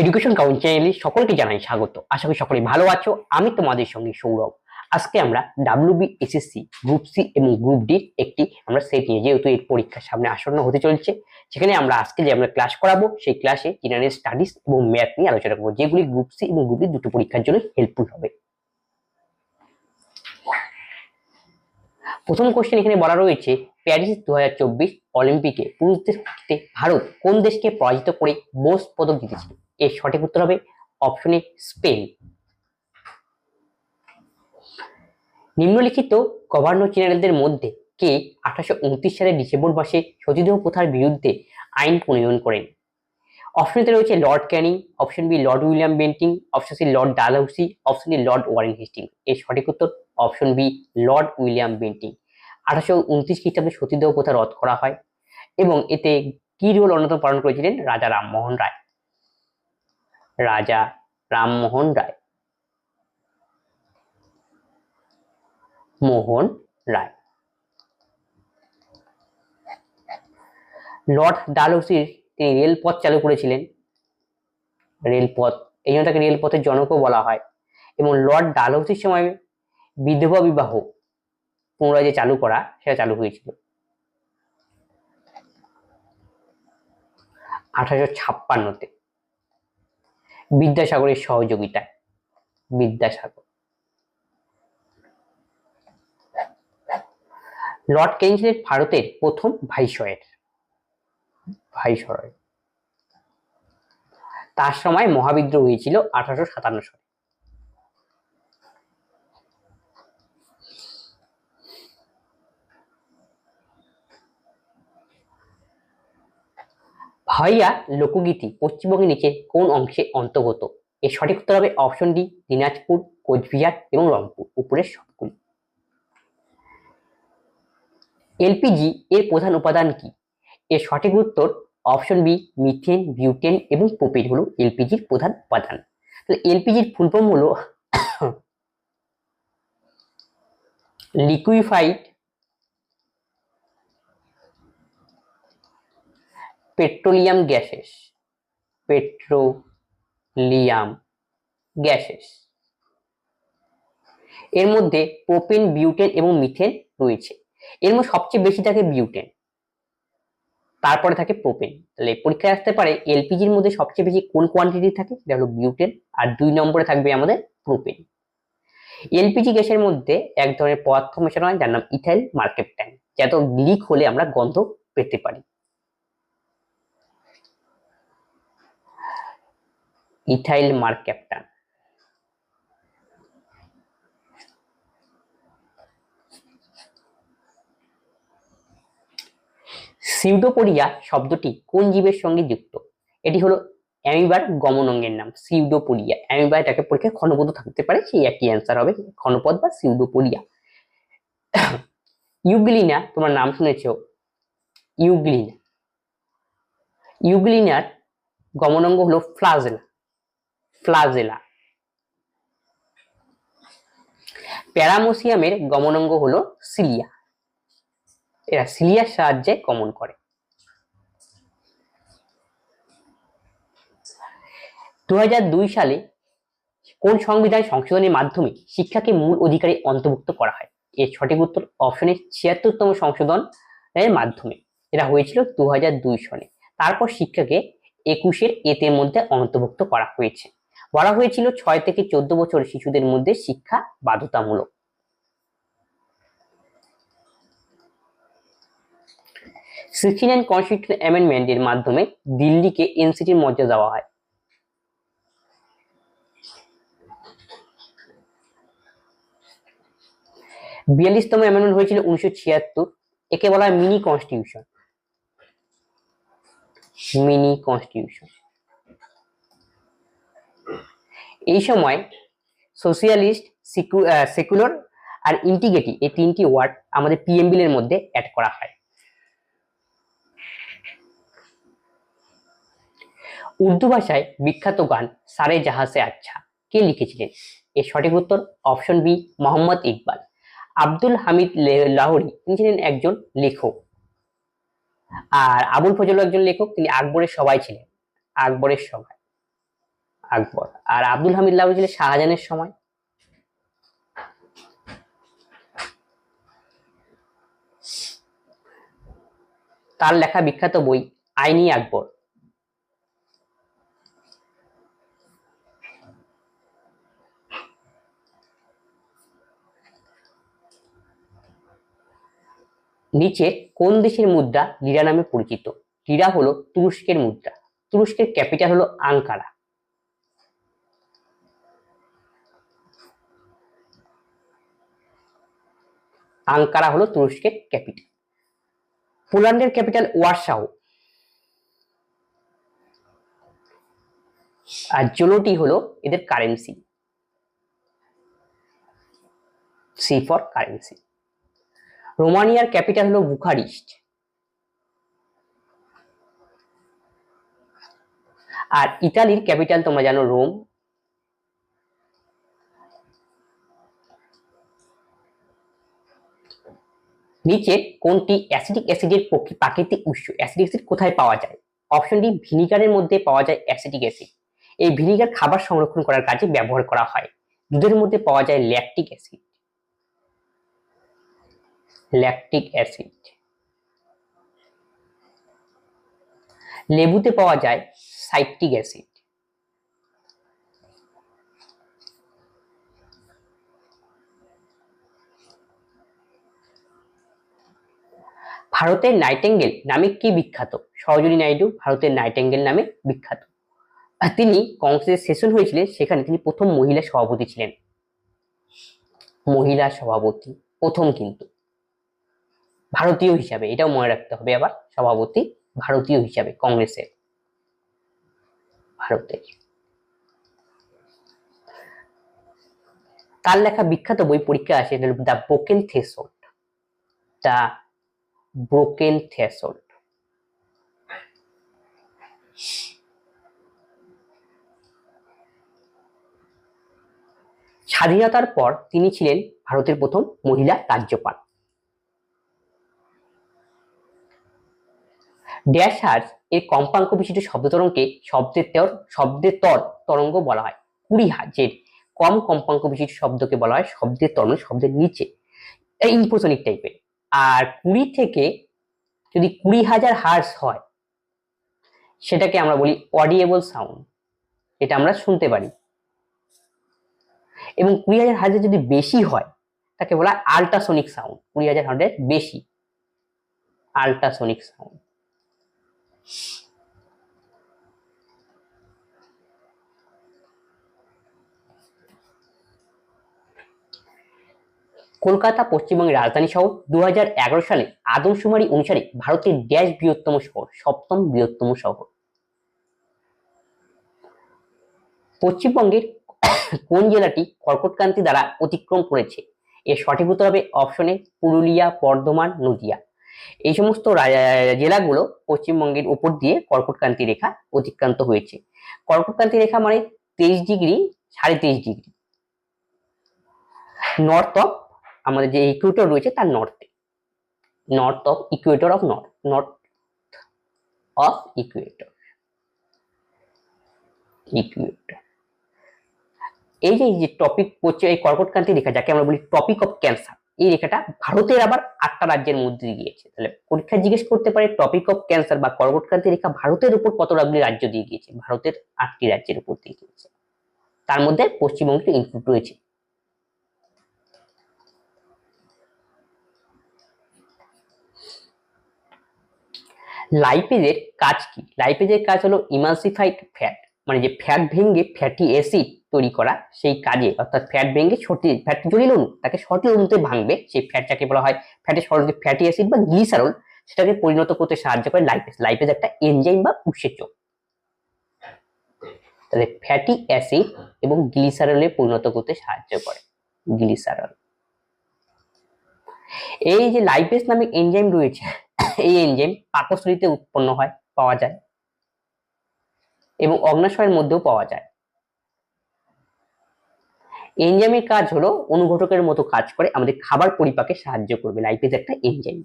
Education count চ্যানেলে সকলকে জানাই স্বাগত। আশা করি সকলে ভালো আছো। আমি তোমাদের সঙ্গে সৌরভ। আজকে আমরা ডাব্লিউবি এসএসসি গ্রুপ সি এবং গ্রুপ ডি একটি আমরা সেট নিয়ে যেহেতু এর পরীক্ষা সামনে আসন্ন হতে চলছে, সেখানে আমরা আজকে যে আমরা ক্লাস করাবো, সেই ক্লাসে জেনারেল স্টাডিজ এবং ম্যাথ নিয়ে আলোচনা করব, যেগুলি গ্রুপ সি এবং গ্রুপ ডি দুটো পরীক্ষার জন্য হেল্পফুল হবে। প্রথম কোশ্চেন এখানে বলা রয়েছে প্যারিস দু হাজার চব্বিশ অলিম্পিকে পুরুষদের হকিতে ভারত কোন দেশকে পরাজিত করে বোস পদক জিতেছিল? এর সঠিক উত্তর হবে অপশনে স্পেন নিম্নলিখিত গভর্নর জেনারেলদের মধ্যে কে আঠারোশো উনত্রিশ সালের ডিসেম্বর মাসে সতীদেহ প্রথার বিরুদ্ধে আইন প্রণয়ন করেন? অপশনতে রয়েছে Lord Canning option B Lord William Bentinck option C Lord Dalhousie option D Lord Warren Hastings এর সঠিক উত্তর option B, Lord William Bentinck. আঠারোশো উনত্রিশ খ্রিস্টাব্দে সতীদেহ প্রথা রদ করা হয় এবং এতে কি রোল অন্যতম পালন করেছিলেন? রাজা রামমোহন রায়। রাজা রামমোহন রায়। মোহন রায়। লর্ড ডালহৌসির তিনি রেলপথ চালু করেছিলেন। রেলপথ, এই জন্য তাকে রেলপথের জনকও বলা হয়। এবং লর্ড ডালহৌসির সময় বিধবা বিবাহ পুনরায় যে চালু করা, সেটা চালু হয়েছিল। আঠারোশো ছাপ্পান্নতে বিদ্যাসাগরের সহযোগিতায়, বিদ্যাসাগর। লর্ড কেন ছিলেন ভারতের প্রথম ভাইসরয়ের, ভাইসরয়। তার সময় মহাবিদ্রোহ হয়েছিল আঠারোশো সাতান্ন সালে। ভাইয়া লোকগীতি পশ্চিমবঙ্গের নিচে কোন অংশে অন্তর্গত? এর সঠিক উত্তর হবে অপশন ডি দিনাজপুর, কোচবিহার এবং রংপুর, উপরের সবগুলি। এলপিজি এর প্রধান উপাদান কি? এর সঠিক উত্তর অপশন বি মিথেন বিউটেন এবং প্রোপেন হলো এলপিজির প্রধান উপাদান। তাহলে এলপিজির ফুল ফর্ম হলো liquefied petroleum gases. Petroleum gases. এর মধ্যে প্রোপেন, বিউটেন এবং মিথেন রয়েছে। এর মধ্যে সবচেয়ে বেশি থাকে বিউটেন। তারপরে থাকে প্রোপেন। তাহলে পরীক্ষায় আসতে পারে এলপিজির মধ্যে সবচেয়ে বেশি কোন কোয়ান্টিটি থাকে? সেটা হলো বিউটেন। আর দুই নম্বরে থাকবে আমাদের প্রোপেন। এলপিজি গ্যাসের মধ্যে এক ধরনের পদার্থ মেশানো হয় যার নাম ইথাইল মার্কেপট্যান যত লিক হলে আমরা গন্ধ পেতে পারি। ইথাইল মার্কেপটান সিউডোপোডিয়া শব্দটি কোন জীবের সঙ্গে যুক্ত? এটি হলো অ্যামিবার গমন অঙ্গের নাম সিউডোপোডিয়া অ্যামিবা এটাকে পরীক্ষায় ক্ষণপদ থাকতে পারে, সেই একই অ্যান্সার হবে ক্ষণপদ বা সিউডোপোডিয়া ইউগ্লিনা, তোমার নাম শুনেছ? ইউগ্লিনা। ইউগ্লিনার গমনাঙ্গ হলো ফ্লাজেলা। ফ্লাজেলা। প্যারামোসিয়ামের গমনাঙ্গ হলো সিলিয়া। এরা সিলিয়ার সাহায্যে গমন করে। দু হাজার দুই সালে কোন সংবিধান সংশোধনের মাধ্যমে শিক্ষাকে মূল অধিকারে অন্তর্ভুক্ত করা হয়? এর সঠিক উত্তর অপশনের ছিয়াত্তরতম সংশোধনের মাধ্যমে। এটা হয়েছিল দু হাজার দুই সনে তারপর শিক্ষাকে একুশের এতের মধ্যে অন্তর্ভুক্ত করা হয়েছে। বলা হয়েছিল ছয় থেকে চোদ্দ বছর শিশুদের মধ্যে শিক্ষা বাধ্যতামূলক। সিক্সটি নাইন কনস্টিটিউশন অ্যামেন্ডমেন্টের মাধ্যমে দিল্লিকে এনসিটির মর্যাদা দেওয়া হয়। বিয়াল্লিশতম অ্যামেন্ডমেন্ট হয়েছিল উনিশশো ছিয়াত্তর। একে বলা হয় মিনি কনস্টিটিউশন মিনি কনস্টিটিউশন এই সময় সোশিয়ালিস্ট সেকুলার আর ইন্টিগ্রেটি এই তিনটি ওয়ার্ড আমাদের পিএম বিলের মধ্যে অ্যাড করা হয়। উর্দু ভাষায় বিখ্যাত গান সারে জাহাসে আচ্ছা। কে লিখেছিলেন? এর সঠিক উত্তর অপশন বি মোহাম্মদ ইকবাল। আব্দুল হামিদ লাহোরি, তিনি ছিলেন একজন লেখক। আর আবুল ফজল একজন লেখক, তিনি আকবরের সবাই ছিলেন। আকবরের সবাই। আকবর। আর আব্দুল হামিদ লাহোরি ছিলেন শাহজাহানের সময়। তার লেখা বিখ্যাত বই, আইনি আকবর। নিচে, কোন দেশের মুদ্রা লিরা নামে পরিচিত? লিরা হলো তুরস্কের মুদ্রা। তুরস্কের ক্যাপিটাল হলো আঙ্কারা। আঙ্কারা হলো তুরস্কের ক্যাপিটাল। পোল্যান্ডের ক্যাপিটাল ওয়ারসাও আর জোলোটি হলো এদের currency. C for currency. রোমানিয়ার capital হলো বুখারিস্ট। আর ইতালির ক্যাপিটাল তোমরা জানো রোম। নিচে কোনটি অ্যাসিডিক অ্যাসিডের পক্ষে- প্রাকৃতিক উৎস? অ্যাসিডিক অ্যাসিড কোথায় পাওয়া যায়? অপশন ডি, ভিনিগারের মধ্যে পাওয়া যায় অ্যাসিডিক অ্যাসিড। এই ভিনিগার খাবার সংরক্ষণ করার কাজে ব্যবহার করা হয়। দুধের মধ্যে পাওয়া যায় ল্যাকটিক অ্যাসিড। Lactic acid. লেবুতে পাওয়া যায় সাইট্রিক অ্যাসিড। ভারতের নাইটেঙ্গেল নামে কি বিখ্যাত? সরোজিনী নাইডু ভারতের নাইটেঙ্গেল নামে বিখ্যাত। তিনি কংগ্রেসের সেশন হয়েছিলেন, সেখানে তিনি প্রথম মহিলা সভাপতি ছিলেন। মহিলা সভাপতি, প্রথম কিন্তু। ভারতীয় হিসাবে, এটাও মনে রাখতে হবে আবার, সভাপতি ভারতীয় হিসাবে, কংগ্রেসের। ভারতের। তার লেখা বিখ্যাত বই পরীক্ষা আছে the Broken Threshold the Broken Threshold স্বাধীনতার পর তিনি ছিলেন ভারতের প্রথম মহিলা রাজ্যপাল। ড্যাশ হার্স এর কম্পাঙ্ক বিশিষ্ট শব্দ শব্দতরঙ্গকে শব্দের তর শব্দের তর তরঙ্গ বলা হয়। কুড়ি হাজার কম কম্পাঙ্ক বিশিষ্ট শব্দকে বলা হয় শব্দের তরঙ্গ শব্দের নিচে। এই ইনফোসনিক টাইপের। আর কুড়ি থেকে যদি কুড়ি হাজার হার্স হয়, সেটাকে আমরা বলি অডিয়েবল সাউন্ড এটা আমরা শুনতে পারি। এবং কুড়ি হাজার হার্সের যদি বেশি হয়, তাকে বলা হয় আল্ট্রাসোনিক সাউন্ড কুড়ি হাজার হার্সের বেশি আল্ট্রাসোনিক সাউন্ড কলকাতা পশ্চিমবঙ্গের রাজধানী শহর। দু হাজার এগারো সালে আদমশুমারি অনুসারে ভারতের ড্যাশ বৃহত্তম শহর, সপ্তম বৃহত্তম শহর। পশ্চিমবঙ্গের কোন জেলাটি কর্কটক্রান্তি দ্বারা অতিক্রম করেছে? এর সঠিক উত্তর হবে অপশনে পুরুলিয়া, বর্ধমান, নদিয়া। এই সমস্ত জেলাগুলো পশ্চিমবঙ্গের উপর দিয়ে কর্কটক্রান্তি রেখা অতিক্রান্ত হয়েছে। কর্কটক্রান্তি রেখা মানে তেইশ ডিগ্রি, সাড়ে তেইশ ডিগ্রি। নর্থ অফ আমাদের যে ইকুয়েটর রয়েছে তার নর্থে north of equator of north north of equator equator এই যে যে টপিক হচ্ছে এই কর্কটক্রান্তি রেখা যাকে আমরা বলি টপিক অফ ক্যান্সার এই রেখাটা ভারতের আবার আটটা রাজ্যের মধ্যে গিয়েছে। তাহলে পরীক্ষা জিজ্ঞেস করতে পারে টপিক অফ ক্যান্সার বা কর্কটক্রান্তি রেখা ভারতের উপর কতগুলি রাজ্য দিয়ে গিয়েছে? ভারতের আটটি রাজ্যের উপর দিয়ে গিয়েছে। তার মধ্যে পশ্চিমবঙ্গের ইনক্লুড রয়েছে। লাইপেজের কাজ কি? লাইপেজের কাজ হলো ইমালসিফাইড ফ্যাট মানে যে ফ্যাট ভেঙে ফ্যাটি অ্যাসিড তৈরি করা সেই কাজে, অর্থাৎ ফ্যাট ভেঙে সর্টি ফ্যাট জটিল অণু তাকে সঠিক অণুতে ভাঙবে, সেই ফ্যাট যাকে বলা হয় ফ্যাটের সরল ফ্যাটি অ্যাসিড বা গ্লিসারল সেটাকে পরিণত করতে সাহায্য করে লাইপেজ লাইপেজ একটা এনজাইম বা উৎসেচক তাহলে ফ্যাটি অ্যাসিড এবং গ্লিসারলে পরিণত করতে সাহায্য করে। গ্লিসারল এই যে লাইপেজ নামে এনজাইম রয়েছে এই এনজাইম পাকস্থলীতে উৎপন্ন হয়, পাওয়া যায় এবং অগ্নাশয়ের মধ্যেও পাওয়া যায়। এনজাইমের কাজ হলো অনুঘটকের মতো কাজ করে আমাদের খাবার পরিপাকে সাহায্য করবে লাইপেজ একটা এনজাইম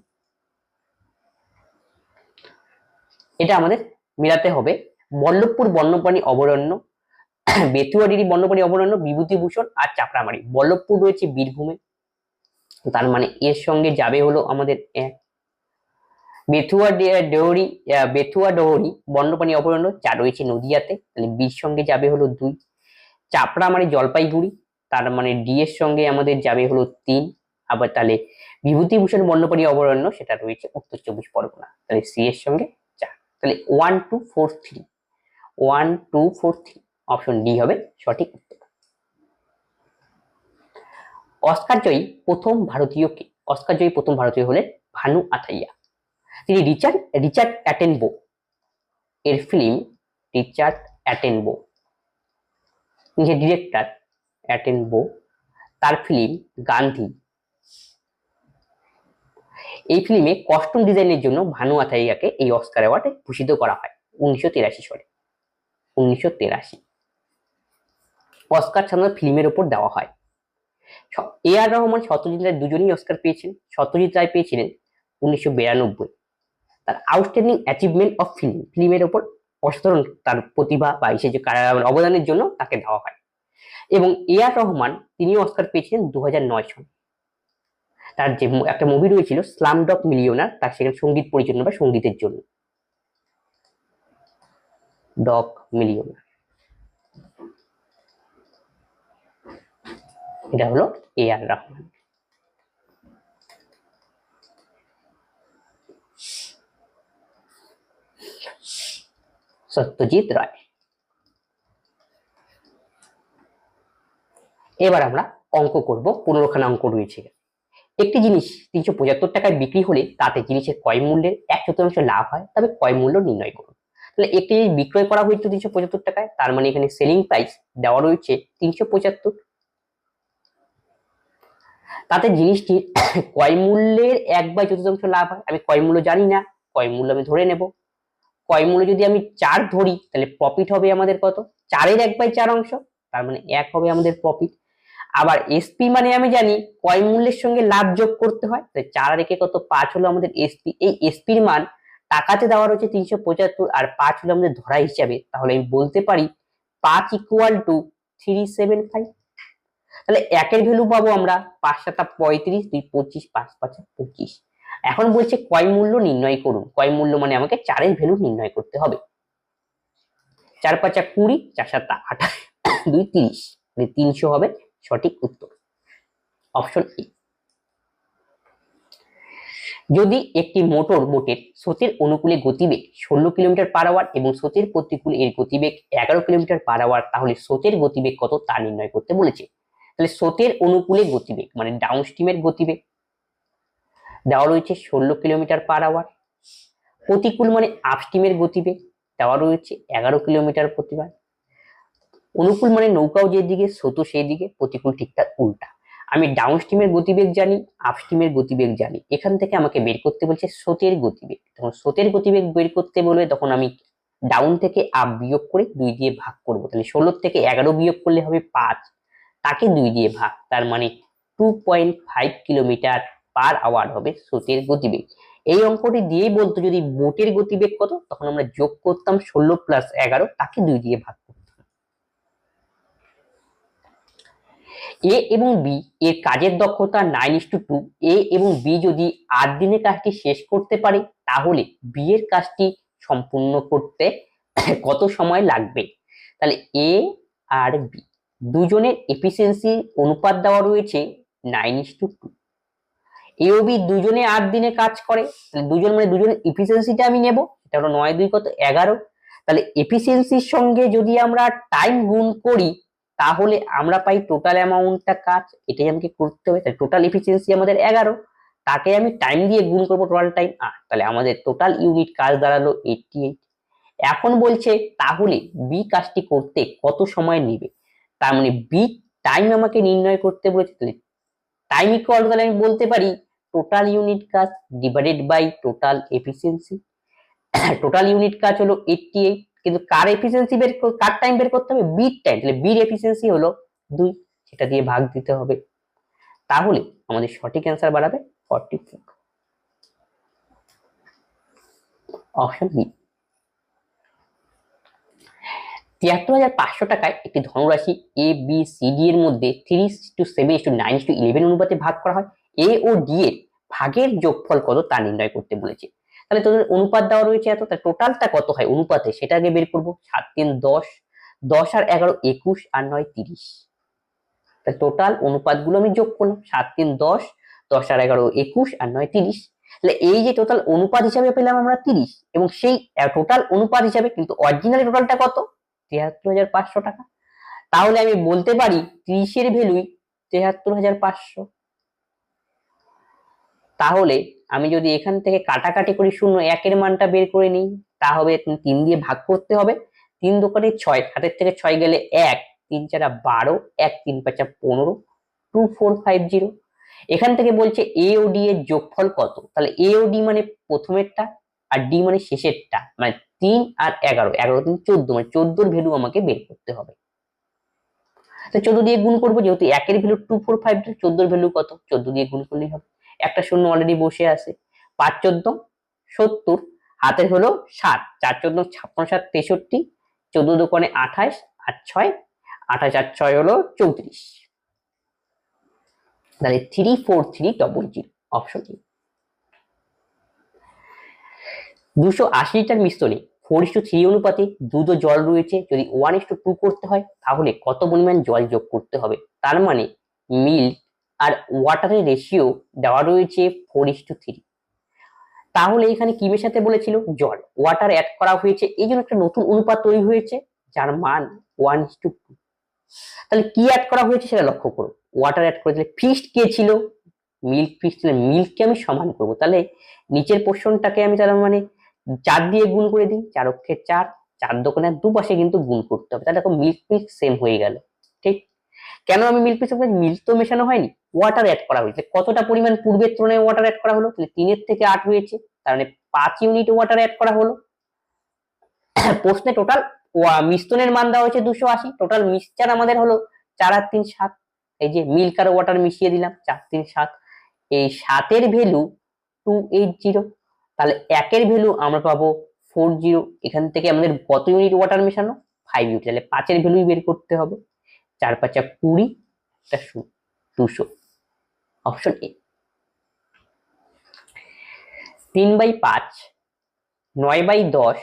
এটা আমাদের মিলাতে হবে। বল্লভপুর বন্যপ্রাণী অভয়ারণ্য, বেতুয়াডিরি বন্যপ্রাণী অভয়ারণ্য, বিভূতিভূষণ আর চাপড়ামারি বল্লভপুর রয়েছে বীরভূমে। তার মানে এর সঙ্গে যাবে হলো আমাদের এক বেথুয়া ডে- ডেহরি বেথুয়া ডহরি, বন্যপ্রাণী অভয়ারণ্য যা রয়েছে নদিয়াতে, তাহলে বির সঙ্গে যাবে হলো দুই। চাপড়ামারি জলপাইগুড়ি, তার মানে ডি এর সঙ্গে আমাদের যাবে হলো তিন। আবার তাহলে বিভূতিভূষণ বন্যপ্রাণী অভয়ারণ্য সেটা রয়েছে উত্তর চব্বিশ পরগনা, তাহলে সি এর সঙ্গে চার। তাহলে one two four three one two four three option D হবে সঠিক উত্তর। অস্কার জয়ী প্রথম ভারতীয় কে অস্কার জয়ী প্রথম ভারতীয় হলেন ভানু আথাইয়া। তিনি রিচার্ড রিচার্ড অ্যাটেনবো। এর ফিল্ম রিচার্ড অ্যাটেনবো। যে ডিরেক্টর অ্যাটেনবো, তার ফিল্ম গান্ধী। এই ফিল্মে কস্টিউম ডিজাইনের জন্য ভানু আথাইয়াকে এই অস্কার অ্যাওয়ার্ডে ভূষিত করা হয়, উনিশশো তিরাশি সালে। উনিশশো তিরাশি। অস্কার সাধারণত ফিল্মের ওপর দেওয়া হয়। এ আর রহমান সত্যজিৎ রায় দুজনেই অস্কার পেয়েছেন সত্যজিৎ রায় পেয়েছিলেন উনিশশো বিরানব্বই। তার আউটস্ট্যান্ডিং অ্যাচিভমেন্ট অফ ফিল্ম ফিল্মের ওপর অসাধারণ তার প্রতিভা বা সে যে অবদানের জন্য তাকে দেওয়া হয়। এবং এ আর রহমান, তিনিও অস্কার পেয়েছিলেন দু সালে। তার যে একটা মুভি রয়েছিল স্লাম ডক মিলিয়নার তার সেখানে সংগীত পরিচালনা বা সঙ্গীতের জন্য। ডক মিলিয়নার এটা হলো এ আর রহমান। সত্যজিৎ রায় এবার আমরা অঙ্ক করব পনেরোখানা অঙ্ক রয়েছে। একটি জিনিস তিনশো পঁচাত্তর টাকায় বিক্রি হলে তাতে জিনিসের ক্রয় মূল্যের এক চতুর্থাংশ লাভ হয়, তবে ক্রয় মূল্য নির্ণয় করুন। তাহলে একটি জিনিস বিক্রয় করা হয়েছে তিনশো পঁচাত্তর টাকায়, তার মানে এখানে সেলিং প্রাইস দেওয়া রয়েছে তিনশো পঁচাত্তর। তাতে জিনিসটির ক্রয় মূল্যের এক বাই চতুর্থাংশ লাভ হয়। আমি ক্রয় মূল্য জানি না, ক্রয় মূল্য আমি ধরে নেব। ক্রয় মূল্য যদি আমি চার ধরি, তাহলে প্রফিট হবে আমাদের কত? চারের এক বাই চার অংশ, তার মানে এক হবে আমাদের প্রফিট আবার এসপি মানে আমি জানি ক্রয় মূল্যের সঙ্গে লাভ যোগ করতে হয় তাই চার রেখে কত? পাঁচ হলো আমাদের এসপি এই এসপির মান টাকাতে দেওয়া রয়েছে তিনশো পঁচাত্তর আর পাঁচ হলো আমাদের ধরা হিসাবে। তাহলে আমি বলতে পারি পাঁচ equal to three seven five তাহলে একের ভ্যালু পাবো আমরা পাঁচ সাতা পঁয়ত্রিশ, দুই পঁচিশ, পাঁচ পাঁচ পঁচিশ। এখন বলছে ক্রয় মূল্য নির্ণয় করুন। ক্রয় মূল্য মানে আমাকে চারের ভ্যালু নির্ণয় করতে হবে। চার পাঁচা কুড়ি, চার সাতা আঠাশ দুই তিরিশ মানে তিনশো হবে সঠিক উত্তর। অপশন এ যদি একটি মোটর বোটের স্রোতের অনুকূলে গতিবেগ ষোলো কিলোমিটার পার আওয়ার এবং স্রোতের প্রতিকূলে এর গতিবেগ এগারো কিলোমিটার পার আওয়ার তাহলে স্রোতের গতিবেগ কত তা নির্ণয় করতে বলেছে। তাহলে স্রোতের অনুকূলে গতিবেগ মানে ডাউন স্ট্রিমের গতিবেগ দেওয়া রয়েছে ষোলো কিলোমিটার পার আওয়ার প্রতিকূল মানে আপস্ট্রিমের গতিবেগ দেওয়া রয়েছে এগারো কিলোমিটার প্রতিবার। অনুকূল মানে নৌকাও যেদিকে, স্রোত সেই দিকে প্রতিকূল ঠিক তার উল্টা। আমি ডাউন স্ট্রিমের গতিবেগ জানি আপ স্ট্রিমের গতিবেগ জানি। এখান থেকে আমাকে বের করতে বলছে স্রোতের গতিবেগ। তখন স্রোতের গতিবেগ বের করতে বলবে, তখন আমি ডাউন থেকে আপ বিয়োগ করে দুই দিয়ে ভাগ করব। তাহলে ষোলোর থেকে এগারো বিয়োগ করলে হবে পাঁচ। তাকে দুই দিয়ে ভাগ, তার মানে two point five kilometre per hour হবে স্রোতের গতিবেগ। এই অঙ্কটি দিয়েই বলতো যদি বোটের গতিবেগ কত, তখন আমরা যোগ করতাম ষোলো প্লাস এগারো, তাকে দুই দিয়ে ভাগ এ এবং বি এর কাজের দক্ষতা nine is to two A এবং বি যদি আট দিনে কাজটি শেষ করতে পারে, তাহলে বি এর কাজটি সম্পূর্ণ করতে কত সময় লাগবে? তাহলে এ আর বি দুজনের এফিসিয়েন্সি অনুপাত দেওয়া রয়েছে nine is to two A O B দুজনে আট দিনে কাজ করে, তাহলে দুজন মানে দুজনের এফিসিয়েন্সিটা আমি নেব, এটা হলো নয়, দুই কত এগারো। তাহলে এফিসিয়েন্সির সঙ্গে যদি আমরা টাইম গুণ করি, তাহলে আমরা পাই টোটাল অ্যামাউন্টটা কাজ, এটাই আমাকে করতে হবে তাই টোটাল এফিসিয়েন্সি আমাদের এগারো। তাকে আমি টাইম দিয়ে গুণ করব টোটাল টাইম আট তাহলে আমাদের টোটাল ইউনিট কাজ দাঁড়াল এইটটি এইট এখন বলছে, তাহলে বি কাজটি করতে কত সময় নেবে? তার মানে বি টাইম আমাকে নির্ণয় করতে বলেছে, তাহলে টাইম ইকুয়াল তাহলে আমি বলতে পারি টোটাল ইউনিট কাজ divided by total efficiency total unit কাজ হলো এইটটি এইট কিন্তু কার এফিসিয়েন্সি বের কর- টাইম বের করতে হবে? বির টাইম তাহলে বির এফিসিয়েন্সি হলো দুই, সেটা দিয়ে ভাগ দিতে হবে। তাহলে আমাদের সঠিক অ্যান্সার বাড়াবে ফর্টি ফোর অপশন বি তিয়াত্তর হাজার পাঁচশো টাকায় একটি ধনরাশি এ বি সি ডি এর মধ্যে three to seven to nine to eleven অনুপাতে ভাগ করা হয়। এ ও ডি এর ভাগের যোগফল কত তা নির্ণয় করতে বলেছে। তাহলে তোদের অনুপাত দেওয়া রয়েছে এত তা টোটালটা কত হয় অনুপাতে? সেটা আগে বের করব। সাত তিন দশ দশ আর এগারো একুশ আর নয় তিরিশ। তা টোটাল অনুপাতগুলো আমি যোগ করলাম। সাত তিন দশ দশ আর এগারো একুশ আর নয় তিরিশ। তাহলে এই যে টোটাল অনুপাত হিসাবে পেলাম আমরা তিরিশ, এবং সেই টোটাল অনুপাত হিসাবে কিন্তু অরিজিনালি টোটালটা কত? তিয়াত্তর হাজার পাঁচশো টাকা। তাহলে আমি বলতে পারি তিরিশের ভ্যালুই তেহাত্তর হাজার পাঁচশো। তাহলে আমি যদি এখান থেকে কাটাকাটি করি শূন্য, একের মানটা বের করে নিই তা হবে তিন দিয়ে ভাগ করতে হবে। তিন দোকানে ছয়, হাতের থেকে ছয় গেলে এক, তিন চারা বারো, এক, তিন পাঁচা পনেরো, টু, ফোর, ফাইভ, জিরো। এখান থেকে বলছে এ ও ডি এর যোগফল কত? তাহলে এ ও ডি মানে প্রথমেরটা আর ডি মানে শেষেরটা মানে তিন আর এগারো। এগারো তিন চোদ্দ মানে চোদ্দোর ভ্যালু আমাকে বের করতে হবে। তো চোদ্দ দিয়ে গুণ করব, যেহেতু একের ভ্যালু টু, ফোর, ফাইভ, চোদ্দোর ভ্যালু কত? চোদ্দ দিয়ে গুণ করলেই হবে। একটা শূন্য অলরেডি বসে আছে। পাঁচ চোদ্দ, সত্তর, হাতের হলো সাত চার চোদ্দ, ছাপ্পান্ন, সাত, তেষট্টি, চোদ্দ দোকানে আঠাশ আর ছয়, আঠাশ আর ছয় হলো চৌত্রিশ। তাহলে three four three double zero option A দুশো আশি লিটার মিশ্রণে ফোর ইস টু থ্রি অনুপাতে দুধ জল রয়েছে। যদি ওয়ান ইস টু টু করতে হয়, তাহলে কত পরিমাণ জল যোগ করতে হবে? তার মানে মিল্ক আর ওয়াটারের রেশিও দেওয়া রয়েছে ফোর টু থ্রি তাহলে এখানে কি মেশাতে বলেছিল? জল। ওয়াটার অ্যাড করা হয়েছে। এই জন্য একটা নতুন অনুপাত তৈরি হয়েছে, যার মান ওয়ান টু তাহলে কি অ্যাড করা হয়েছে সেটা লক্ষ্য করো ওয়াটার অ্যাড করে দিলে ফিস্ট কে ছিল? মিল্ক ফিস্ট ছিল। মিল্ককে আমি সমান করব। তাহলে নিচের পোর্শনটাকে আমি তাহলে মানে চার দিয়ে গুণ করে দিই। চার অক্ষে চার চার দোকানে দুপাশে কিন্তু গুণ করতে হবে। তাহলে দেখো মিল্ক মিল্ক সেম হয়ে গেল। ঠিক? কেন আমি মিল্ক পিস মিল্ক তো মেশানো হয়নি? ওয়াটার অ্যাড করা হয়েছে। কতটা পরিমাণ পূর্বের তুলনায় ওয়াটার অ্যাড করা হলো? তাহলে তিনের থেকে আট হয়েছে। তার মানে পাঁচ ইউনিট ওয়াটার অ্যাড করা হলো। প্রশ্নে টোটাল মিশ্রণের মান দেওয়া হয়েছে দুশো আশি। টোটাল মিক্সচার আমাদের হলো চার আর তিন সাত। এই যে মিল্ক আর ওয়াটার মিশিয়ে দিলাম, চার তিন সাত। এই সাতের ভ্যালু টু এইট জিরো তাহলে একের ভ্যালু আমরা পাবো ফোর জিরো এখান থেকে আমাদের কত ইউনিট ওয়াটার মেশানো? ফাইভ ইউনিট তাহলে পাঁচের ভ্যালুই বের করতে হবে। চার পাঁচা কুড়ি, একটা দুশো। অপশন এ তিন বাই পাঁচ, নয় বাই দশ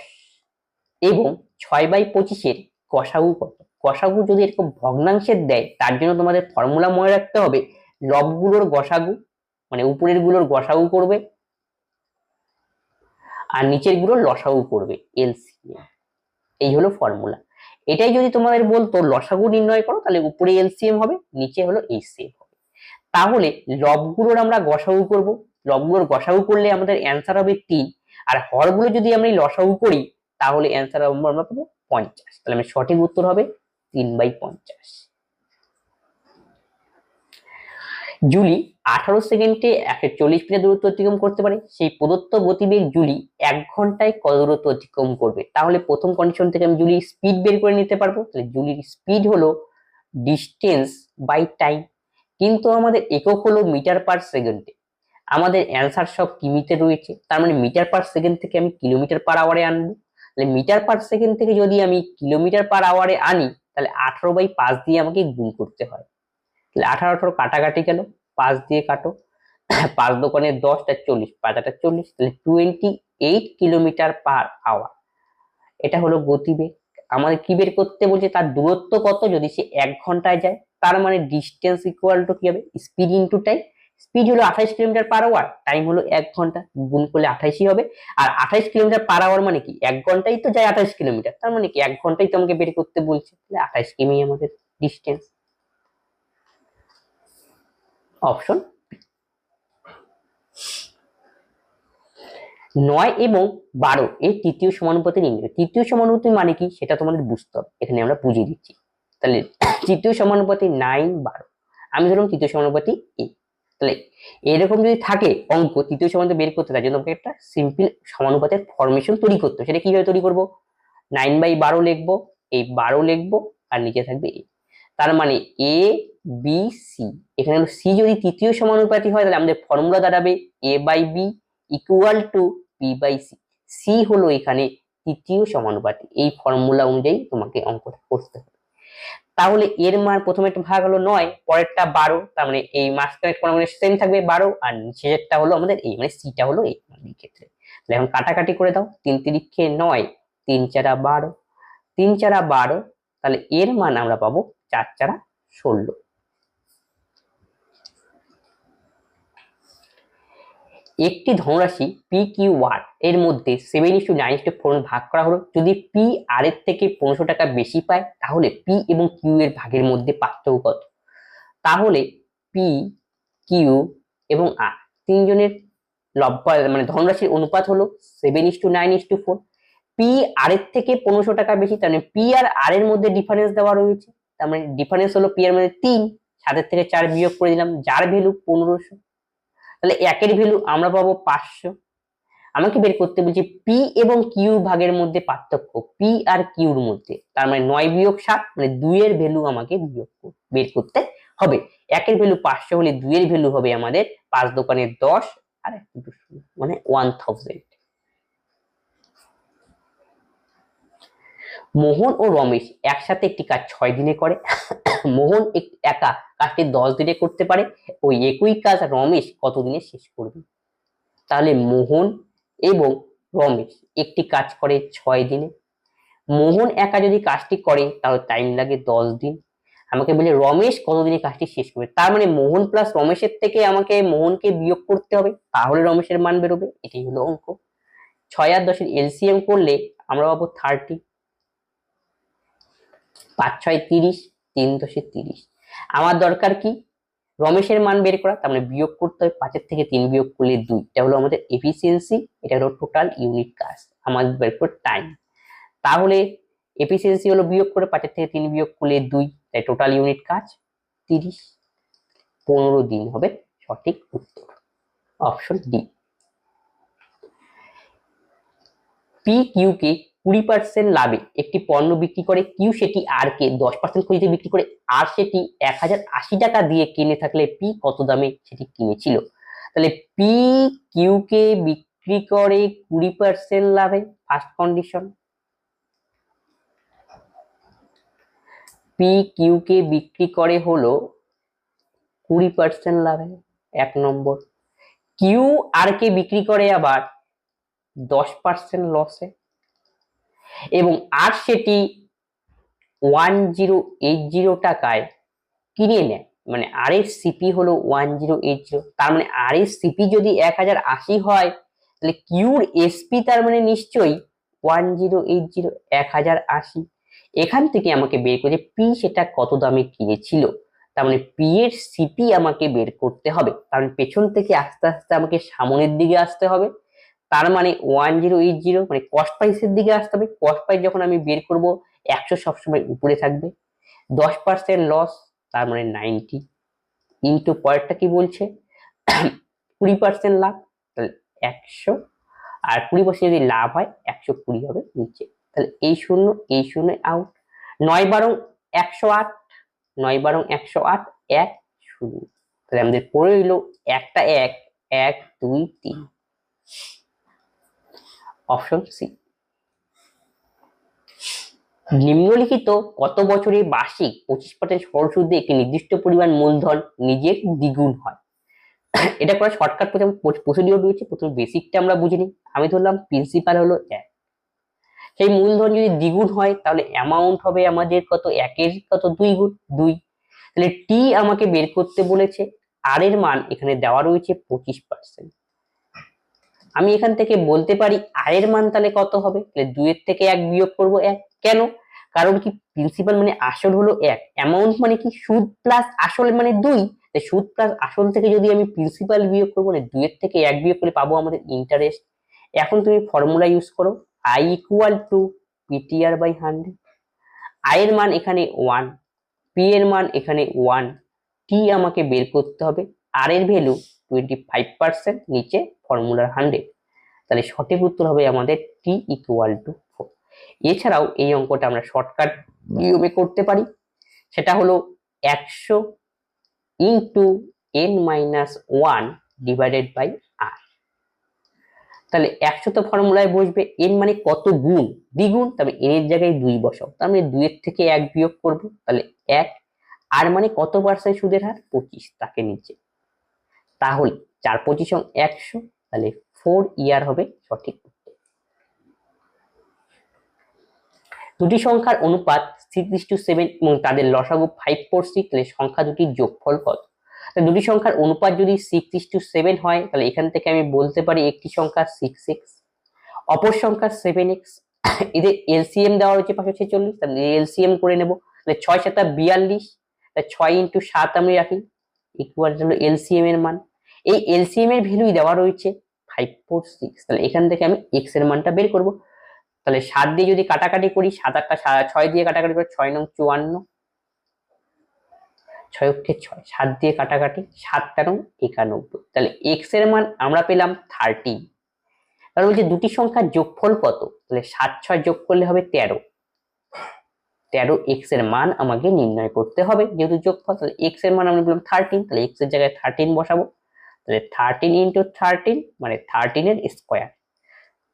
এবং ছয় বাই পঁচিশের কষাগু কত? কষাগু যদি এরকম ভগ্নাংশের দেয়, তার জন্য তোমাদের ফর্মুলা মনে রাখতে হবে, লবগুলোর গসাগু মানে উপরেরগুলোর গসাগু করবে আর নিচেরগুলো লসাগু করবে এলসিএম এই হলো ফর্মুলা এটাই যদি তোমাদের বলতো, লসাগু নির্ণয় করো, তাহলে উপরে এলসিএম হবে, নিচে হলো এইচসিএম হবে। তাহলে লবগুলোর আমরা গসাগু করব। লবগুলোর গসাগু করলে আমাদের অ্যান্সার হবে তিন। আর হরগুলো যদি আমরা লসাগু করি, তাহলে অ্যান্সার আমরা পাবো পঞ্চাশ। তাহলে আমার সঠিক উত্তর হবে তিন বাই পঞ্চাশ। জুলি আঠারো সেকেন্ডে একশো চল্লিশ মিটার দূরত্ব অতিক্রম করতে পারে। সেই প্রদত্ত গতিবেগ জুলি এক ঘন্টায় কত দূরত্ব অতিক্রম করবে? তাহলে প্রথম কন্ডিশন থেকে আমি জুলির স্পিড বের করে নিতে পারব। তাহলে জুলির স্পিড হলো ডিস্টেন্স বাই টাইম কিন্তু আমাদের একক হলো মিটার পার সেকেন্ডে আমাদের অ্যান্সার সব কিমিতে রয়েছে। তার মানে মিটার পার সেকেন্ড থেকে আমি কিলোমিটার পার আওয়ারে আনব। তাহলে মিটার পার সেকেন্ড থেকে যদি আমি কিলোমিটার পার আওয়ারে আনি, তাহলে আঠারো বাই পাঁচ দিয়ে আমাকে গুণ করতে হয়। তাহলে আঠারো আঠারো কাটাকাটি গেল পাঁচ দিয়ে কাটো। পাঁচ দোকানে দশটা চল্লিশ পাঁচ আটা চল্লিশ, তাহলে twenty eight kilometre per hour এটা হলো গতিবেগ। আমাদের কি বের করতে বলছে? তার দূরত্ব কত? যদি সে এক ঘন্টায় যায়, তার মানে ডিস্টেন্স ইকুয়াল টু কি হবে? স্পিড ইন্টু টাইম স্পিড হলো আঠাইশ কিলোমিটার পার আওয়ার টাইম হলো এক ঘণ্টা। গুণ করলে আঠাইশই হবে। আর আঠাইশ কিলোমিটার পার আওয়ার মানে কি? এক ঘন্টাই তো যায় আঠাইশ কিলোমিটার তার মানে কি? এক ঘন্টাই তো আমাকে বের করতে বলছে। তাহলে আঠাইশ কিমি আমাদের ডিস্টেন্স অপশন নয় এবং বারো, এই তৃতীয় সমানুপাতি নির্ণয়। তৃতীয় সমানুপাতি মানে কি? সেটা তোমাদের বুঝতে হবে। এখানে আমরা বুঝিয়ে দিচ্ছি। তাহলে তৃতীয় সমানুপাতি নাইন বারো। আমি ধরুন তৃতীয় সমানুপাতি এ তাহলে এরকম যদি থাকে অঙ্ক, তৃতীয় সমানুপাতি বের করতে, তার জন্য আমাকে একটা সিম্পল সমানুপাতের ফরমেশন তৈরি করতে হবে। সেটা কীভাবে তৈরি করব? নাইন বাই বারো লিখব, এই বারো লিখব, আর নিচে থাকবে এ তার মানে এ বি সি এখানে হলো সি যদি তৃতীয় সমানুপাতি হয়, তাহলে আমাদের ফর্মুলা দাঁড়াবে A by B equal to B by C C হলো এখানে তৃতীয় সমানুপাতি। এই ফর্মুলা অনুযায়ী তোমাকে অঙ্কটা করতে হবে। তাহলে এর মান প্রথমে একটা ভাগ হলো নয়, পরেরটা বারো, তার মানে এই মাঝখানে কোনো মানে সেম থাকবে বারো, আর নিচেরটা হলো আমাদের এই মানে সিটা হলো এই আমাদের ক্ষেত্রে তাহলে এখন কাটাকাটি করে দাও। তিন তিরিক্ষে নয়, তিন চারা বারো, তিন চারা বারো, তাহলে এর মান আমরা পাবো চার চারা ষোলো। একটি ধনরাশি পি কিউ আর এর মধ্যে seven is to nine is to four ভাগ করা হলো। যদি পি আর এর থেকে পনেরোশো টাকা বেশি পায়, তাহলে পি এবং কিউ এর ভাগের মধ্যে পার্থক্য কত? তাহলে পি কিউ এবং আর তিনজনের লব্ধ মানে ধনরাশির অনুপাত হলো seven is to nine is to four P R এর থেকে পনেরোশো টাকা বেশি, তার মানে পি আর আর এর মধ্যে ডিফারেন্স দেওয়া রয়েছে। তার মানে ডিফারেন্স হলো পি এর মধ্যে তিন, সাতের থেকে চার বিয়োগ করে দিলাম, যার ভ্যালু পনেরোশো। তাহলে একের ভ্যালু আমরা পাবো পাঁচশো। আমাকে বের করতে বলছি পি এবং কিউ ভাগের মধ্যে পার্থক্য পি আর কিউর মধ্যে। তার মানে নয় বিয়োগ সাত মানে দুইয়ের ভ্যালু আমাকে বিয়োগ বের করতে হবে। একের ভ্যালু পাঁচশো হলে দুইয়ের ভ্যালু হবে আমাদের পাঁচ দোকানে দশ আর এক দুটো মানে ওয়ান থাউজেন্ড মোহন ও রমেশ একসাথে একটি কাজ ছয় দিনে করে। মোহন এক- কাজটি দশ দিনে করতে পারে। ওই একই কাজ রমেশ কতদিনে শেষ করবে? তাহলে মোহন এবং রমেশ একটি কাজ করে ছয় দিনে। মোহন একা যদি কাজটি করে, তাহলে টাইম লাগে দশ দিন। আমাকে বলে রমেশ কতদিনে কাজটি শেষ করবে? তার মানে মোহন প্লাস রমেশের থেকে আমাকে মোহনকে বিয়োগ করতে হবে, তাহলে রমেশের মান বেরোবে। এটাই হলো অঙ্ক। ছয় আর দশের এলসিএম করলে আমরা পাবো থার্টি পাঁচ ছয় তিরিশ, তিন দশে তিরিশ। আমার দরকার কি? রমেশের মান বের করা, তার মানে বিয়োগ করতে হবে পাঁচের থেকে তিন বিয়োগ করলে দুই। এটা হলো আমাদের এফিসিয়েন্সি এটা হলো টোটাল ইউনিট কাজ আমাদের বের করে টাইম তাহলে এফিসিয়েন্সি হলো বিয়োগ করে পাঁচের থেকে তিন বিয়োগ করলে দুই, তাই টোটাল ইউনিট কাজ তিরিশ। পনেরো দিন হবে সঠিক উত্তর। অপশন ডি পি কিউ কে কুড়ি পার্সেন্ট লাভে একটি পণ্য বিক্রি করে কিউ সেটি আর কে দশ পার্সেন্ট খরিদে বিক্রি করে, আর সেটি এক হাজার আশি টাকা দিয়ে কিনে থাকলে পি কত দামে সেটি কিনেছিল? তাহলে পি কিউ কে বিক্রি করে কুড়ি পার্সেন্ট লাভে ফার্স্ট কন্ডিশন পি কিউ কে বিক্রি করে হলো কুড়ি পার্সেন্ট লাভে, এক নম্বর। কিউ আর কে বিক্রি করে আবার দশ পার্সেন্ট লসে এবং আর সেটি ওয়ান জিরো এইট জিরো টাকায় কিনে নেয়। মানে আর এর সিপি হলো ওয়ান জিরো এইট জিরো তার মানে আর এর সিপি যদি এক হাজার আশি হয়, তাহলে কিউর এসপি তার মানে নিশ্চয়ই ওয়ান জিরো এইট জিরো এক হাজার আশি। এখান থেকে আমাকে বের করে পি সেটা কত দামে কিনেছিল? তার মানে পি এর সিপি আমাকে বের করতে হবে। কারণ পেছন থেকে আস্তে আস্তে আমাকে সামনের দিকে আসতে হবে। তার মানে ওয়ান জিরো এইট জিরো মানে কস্ট প্রাইসের দিকে আসতে হবে। কস্ট প্রাইস যখন আমি বের করব, একশো সবসময় উপরে থাকবে। দশ পার্সেন্ট লস তার মানে নাইনটি ইন্টু পরেরটা কি বলছে? কুড়ি পার্সেন্ট লাভ, তাহলে একশো। আর কুড়ি পার্সেন্ট যদি লাভ হয়, একশো কুড়ি হবে নিচে। তাহলে এই শূন্য এই শূন্য আউট নয় বারং একশো আট, নয় বারং একশো আট, এক শূন্য। তাহলে আমাদের পড়ে রইল একটা এক এক, দুই, তিন। অপশন সি নিম্নলিখিত কত বছরে বার্ষিক পঁচিশ পার্সেন্ট সরল সুদে একটি নির্দিষ্ট পরিমাণ মূলধন নিজের দ্বিগুণ হয়? এটা করা শর্টকাট প্রসিডিওর রয়েছে, প্রথমে বেসিকটা আমরা বুঝে নিই। আমি ধরলাম প্রিন্সিপাল হলো এক। সেই মূলধন যদি দ্বিগুণ হয়, তাহলে অ্যামাউন্ট হবে আমাদের কত? একের কত? দুই গুণ দুই। তাহলে টি আমাকে বের করতে বলেছে। আর এর মান এখানে দেওয়া রয়েছে পঁচিশ পার্সেন্ট আমি এখান থেকে বলতে পারি আয়ের মান তাহলে কত হবে? তাহলে দুইয়ের থেকে এক বিয়োগ করব এক। কেন? কারণ কি প্রিন্সিপাল মানে আসল হলো এক। অ্যামাউন্ট মানে কি? সুদ প্লাস আসল মানে দুই। সুদ প্লাস আসল থেকে যদি আমি প্রিন্সিপাল বিয়োগ করব মানে দুইয়ের থেকে এক বিয়োগ করে পাবো আমাদের ইন্টারেস্ট এখন তুমি ফর্মুলা ইউজ করো। I equal to PTR by hundred আয়ের মান এখানে ওয়ান পি এর মান এখানে ওয়ান টি আমাকে বের করতে হবে। আর এর ভ্যালু টোয়েন্টি ফাইভ পার্সেন্ট নিচে ফর্মুলার হান্ড্রেড তাহলে সঠিক উত্তর হবে আমাদের টি ইকুয়াল টু ফোর এছাড়াও এই অঙ্কটা আমরা শর্টকাট নিয়মে করতে পারি। সেটা হলো একশো into N minus one divided by R তাহলে একশো তো ফর্মুলায় বসবে এন মানে কত গুণ? দ্বিগুণ তবে এন এর জায়গায় দুই বসাও। তার মানে দুইয়ের থেকে এক বিয়োগ করব। তাহলে এক, আর মানে কত পার্সেন্ট সুদের হার? পঁচিশ, তাকে নিচে। তাহলে চার পঁচিশ একশো, তাহলে ফোর ইয়ার হবে সঠিক দুটি সংখ্যার অনুপাত সিক্স টু সেভেন এবং তাদের লসাগু ফাইভ ফোর সিক্স তাহলে সংখ্যা দুটির যোগফল কত? তাহলে দুটি সংখ্যার অনুপাত যদি সিক্স টু সেভেন হয়, তাহলে এখান থেকে আমি বলতে পারি একটি সংখ্যা সিক্স এক্স অপর সংখ্যা সেভেন এক্স এদের এলসিএম দেওয়া হয়েছে পাঁচশো ছেচল্লিশ, তাহলে এলসিএম করে নেব। তাহলে ছয় সাতা বিয়াল্লিশ, তাহলে ছয় ইন্টু সাত আমি রাখি ইকুয়াল হলো এলসিএম এর মান। এই এলসিএম এর ভ্যালুই দেওয়া রয়েছে ফাইভ ফোর সিক্স তাহলে এখান থেকে আমি এক্সের মানটা বের করব। তাহলে সাত দিয়ে যদি কাটাকাটি করি, সাত আটটা ছয় দিয়ে কাটাকাটি করি, ছয় নং চুয়ান্ন। ছয় অক্ষে ছয়, সাত দিয়ে কাটাকাটি সাত তেরো একানব্বই। তাহলে এক্সের মান আমরা পেলাম থার্টি তাহলে বলছে দুটি সংখ্যার যোগফল কত? তাহলে সাত, ছয় যোগ করলে হবে তেরো। তেরো এক্সের মান আমাকে নির্ণয় করতে হবে, যেহেতু যোগফল, তাহলে এক্সের মান আমরা বললাম থার্টিন তাহলে এক্সের জায়গায় থার্টিন বসাবো। তাহলে থার্টিন ইন্টু থার্টিন মানে থার্টিনের স্কোয়ার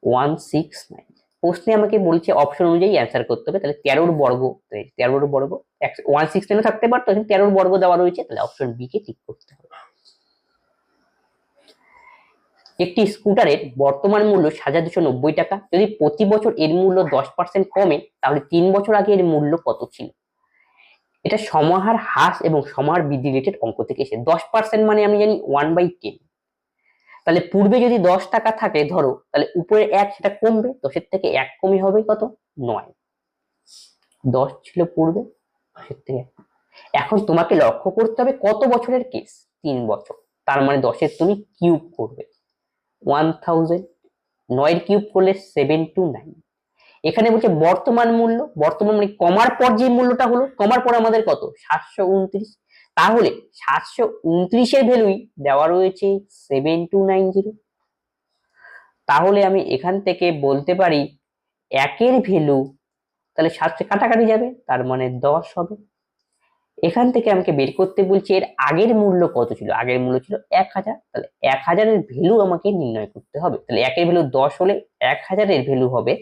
ওয়ান সিক্স নাইন প্রশ্নে আমাকে বলছে অপশন অনুযায়ী অ্যান্সার করতে হবে, তাহলে তেরোর বর্গ তেরোর বর্গ ওয়ান সিক্স নাইনও থাকতে পারতো, কিন্তু তেরোর বর্গ দেওয়া রয়েছে, তাহলে অপশন বি কে ঠিক করতে হবে। একটি স্কুটারের বর্তমান মূল্য হাজার দুশো নব্বই টাকা, যদি প্রতি বছর এর মূল্য দশ পার্সেন্ট কমে, তাহলে তিন বছর আগে এর মূল্য কত ছিল? এটা সমাহার হ্রাস এবং সমাহার বৃদ্ধি রেটের অঙ্ক থেকে এসে দশ পার্সেন্ট মানে আমি জানি ওয়ান বাই টেন তাহলে পূর্বে যদি দশ টাকা থাকে, ধরো, তাহলে উপরে এক সেটা কমবে, দশের থেকে এক কমে হবে কত? নয়। দশ ছিল পূর্বে, দশের থেকে এখন তোমাকে লক্ষ্য করতে হবে কত বছরের কেস তিন বছর। তার মানে দশের তুমি কিউব করবে। ওয়ান থাউজেন্ড নয়ের কিউব করলে সেভেন টু নাইন এখানে বলছে বর্তমান মূল্য, বর্তমান মানে কমার পর যে মূল্যটা হলো, কমার পর আমাদের কত? সাতশো উনত্রিশ। তাহলে সাতশো উনত্রিশের ভ্যালুই দেওয়া রয়েছে সেভেন টু নাইন জিরো তাহলে আমি এখান থেকে বলতে পারি একের ভ্যালু তাহলে সাতশো কাটাকাটি যাবে, তার মানে দশ হবে। এখান থেকে আমাকে বের করতে বলছে এর আগের মূল্য কত ছিল? আগের মূল্য ছিল এক হাজার। তাহলে এক হাজারের ভ্যালু আমাকে নির্ণয় করতে হবে। তাহলে একের ভ্যালু দশ হলে এক হাজারের ভ্যালু হবে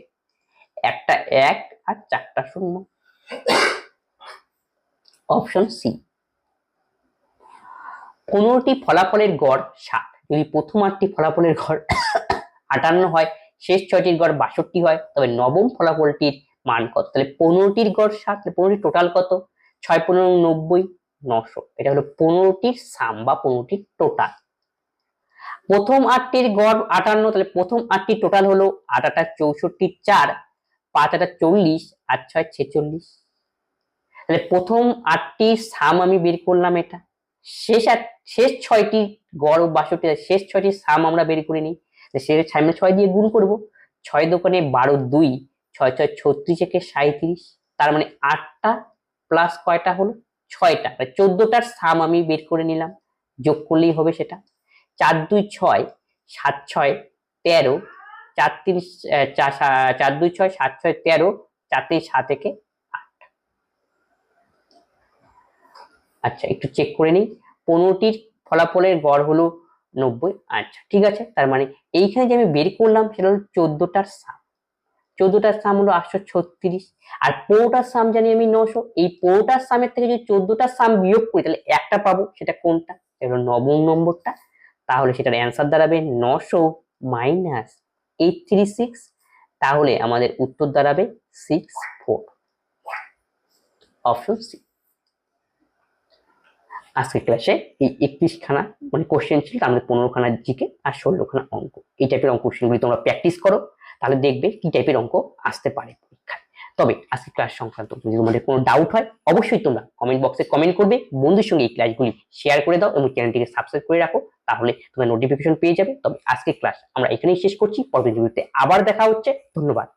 একটা এক আর চারটা শূন্য। অপশন সি পনেরোটি ফলাফলের গড় ষাট যদি প্রথম আটটি ফলাফলের গড় আটান্ন হয়, শেষ ছয়টির গড় বাষট্টি হয়, তবে নবম ফলাফলটির মান কত? তাহলে পনেরোটির গড় তাহলে পনেরোটি টোটাল কত? ছয় পনেরো নব্বই, নশো। এটা হলো পনেরোটির সাম বা পনেরোটির টোটাল প্রথম আটটির গড় আটান্ন, তাহলে প্রথম আটটি টোটাল হলো আট আটা চৌষট্টি চার। পাঁচ আটা চল্লিশ আর ছয় ছেচল্লিশ। তাহলে প্রথম আটটি সাম আমি বের করলাম এটা। শেষ আট, শেষ ছয়টি গড় বাষট্টি, শেষ ছয়টি সাম আমরা বের করে নিই। শেষ সামনে ছয় দিয়ে গুণ করব। ছয় দোকানে বারো দুই, ছয় ছয় ছত্রিশ একে সাঁত্রিশ তার মানে আটটা প্লাস কয়টা হলো? ছয়টা। চোদ্দটার সাম আমি বের করে নিলাম। যোগ করলেই হবে সেটা। চার দুই ছয়, সাত ছয়, তেরো চার তিন চার দুই ছয়, সাত ছয় তেরো, চার তিন, সাত একে আট। আচ্ছা একটু চেক করে নিই। পনেরোটির ফলাফলের গড় হলো নব্বই। আচ্ছা ঠিক আছে, তার মানে এইখানে যে আমি বের করলাম সেটা হলো চোদ্দটার সাম চোদ্দটার সাম হলো আটশো ছত্রিশ। আর পনেরোটার সাম জানি আমি নশো। এই পনেরোটার সামের থেকে যদি চোদ্দটার সাম বিয়োগ করি, তাহলে একটা পাবো, সেটা কোনটা? সেটা হলো নবম নম্বরটা। তাহলে সেটার অ্যান্সার দাঁড়াবে নশো মাইনাস এইট থ্রি সিক্স তাহলে আমাদের উত্তর দাঁড়াবে সিক্স ফোর অপশন সি আজকের ক্লাসে এই একত্রিশ খানা মানে কোশ্চেন ছিল, তার মধ্যে পনেরো জিকে আর ষোলো খানা অঙ্ক। এই টাইপের অঙ্ক কোশ্চেনগুলি তোমরা প্র্যাকটিস করো, তাহলে দেখবে কি টাইপের অঙ্ক আসতে পারে। তবে আজকে ক্লাস সংক্রান্ত যদি তোমাদের কোনো ডাউট হয়, অবশ্যই তোমরা কমেন্ট বক্সে কমেন্ট করবে, বন্ধুর সঙ্গে এই ক্লাসগুলি শেয়ার করে দাও এবং চ্যানেলটিকে সাবস্ক্রাইব করে রাখো, তাহলে তোমরা নোটিফিকেশন পেয়ে যাবে। তবে আজকে ক্লাস আমরা এখানেই শেষ করছি, পরবর্তী ভিডিওতে আবার দেখা হচ্ছে। ধন্যবাদ।